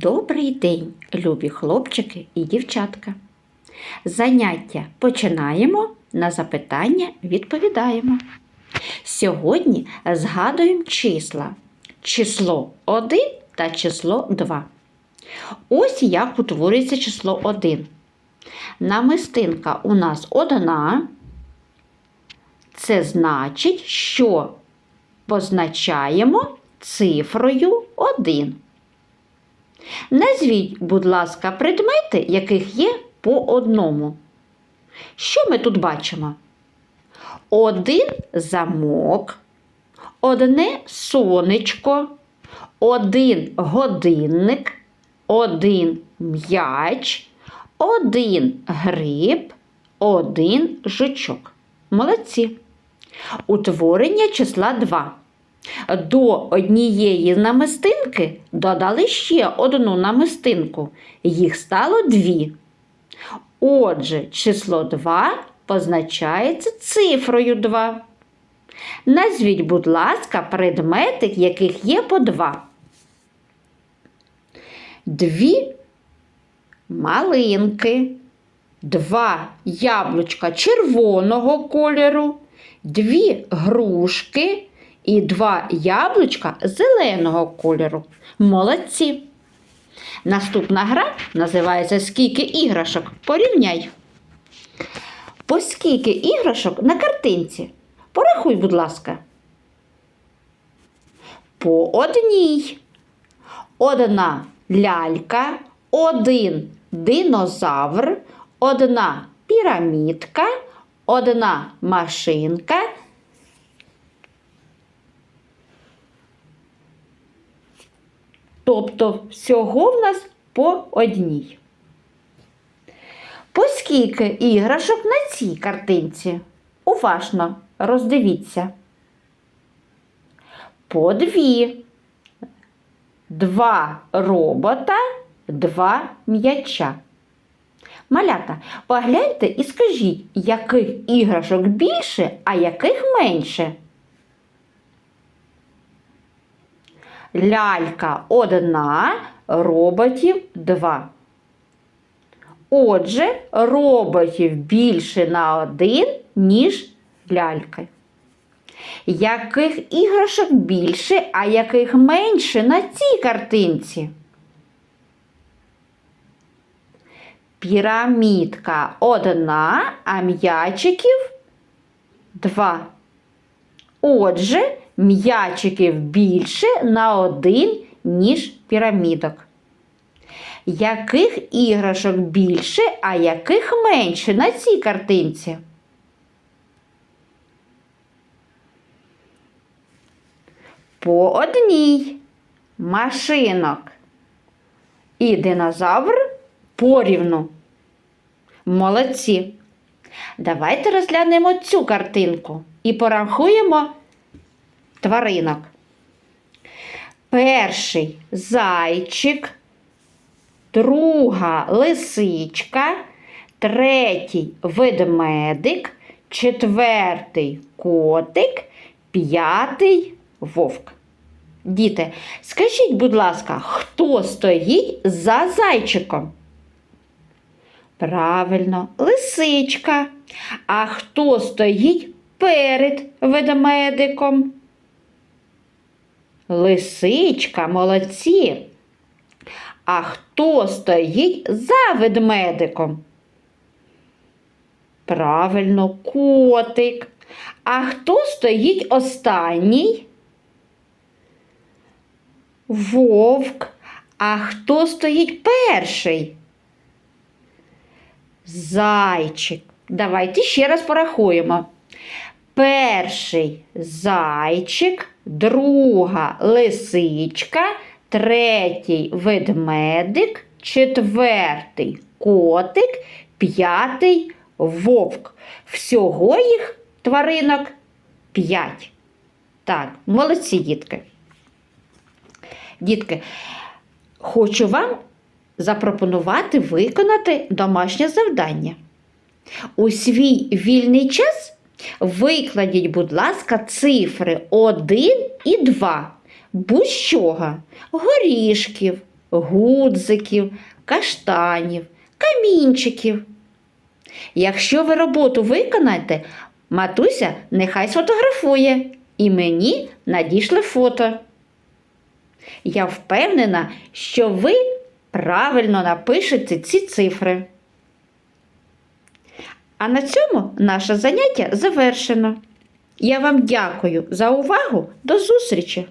Добрий день, любі хлопчики і дівчатка. Заняття починаємо, на запитання відповідаємо. Сьогодні згадуємо числа. Число 1 та число 2. Ось як утворюється число 1. Намистинка у нас одна. Це значить, що позначаємо цифрою 1. Назвіть, будь ласка, предмети, яких є по одному. Що ми тут бачимо? Один замок, одне сонечко, один годинник, один м'яч, один гриб, один жучок. Молодці. Утворення числа 2. До однієї намистинки додали ще одну намистинку. Їх стало дві. Отже, число 2 позначається цифрою 2. Назвіть, будь ласка, предмети, яких є по 2. Дві малинки, два яблучка червоного кольору, дві грушки і два яблучка зеленого кольору. Молодці. Наступна гра називається Скільки іграшок? Порівняй. По скільки іграшок на картинці? Порахуй, будь ласка. По одній. Одна лялька, один динозавр, одна пірамідка, одна машинка. Тобто всього в нас по одній. По скільки іграшок на цій картинці? Уважно роздивіться. По дві. Два робота, два м'яча. Малята, погляньте і скажіть, яких іграшок більше, а яких менше. Лялька одна, роботів два. Отже, роботів більше на один, ніж ляльки. Яких іграшок більше, а яких менше на цій картинці? Пірамідка одна, а м'ячиків два. Отже, м'ячиків більше на один, ніж пірамідок. Яких іграшок більше, а яких менше на цій картинці? По одній машинок і динозавр порівну. Молодці. Давайте розглянемо цю картинку і порахуємо тваринок. Перший зайчик, друга лисичка, третій ведмедик, четвертий котик, п'ятий вовк. Діти, скажіть, будь ласка, хто стоїть за зайчиком? Правильно, лисичка. А хто стоїть перед ведмедиком? Лисичка, молодці. А хто стоїть за ведмедиком? Правильно, котик. А хто стоїть останній? Вовк. А хто стоїть перший? Зайчик. Давайте ще раз порахуємо. Перший зайчик, друга лисичка, третій ведмедик, четвертий котик, п'ятий вовк. Всього їх тваринок п'ять. Так, молодці дітки. Дітки, хочу вам запропонувати виконати домашнє завдання. У свій вільний час викладіть, будь ласка, цифри 1 і 2 будь-чого горішків, гудзиків, каштанів, камінчиків. Якщо ви роботу виконаєте, матуся нехай сфотографує і мені надішле фото. Я впевнена, що ви правильно напишете ці цифри. А на цьому наше заняття завершено. Я вам дякую за увагу. До зустрічі!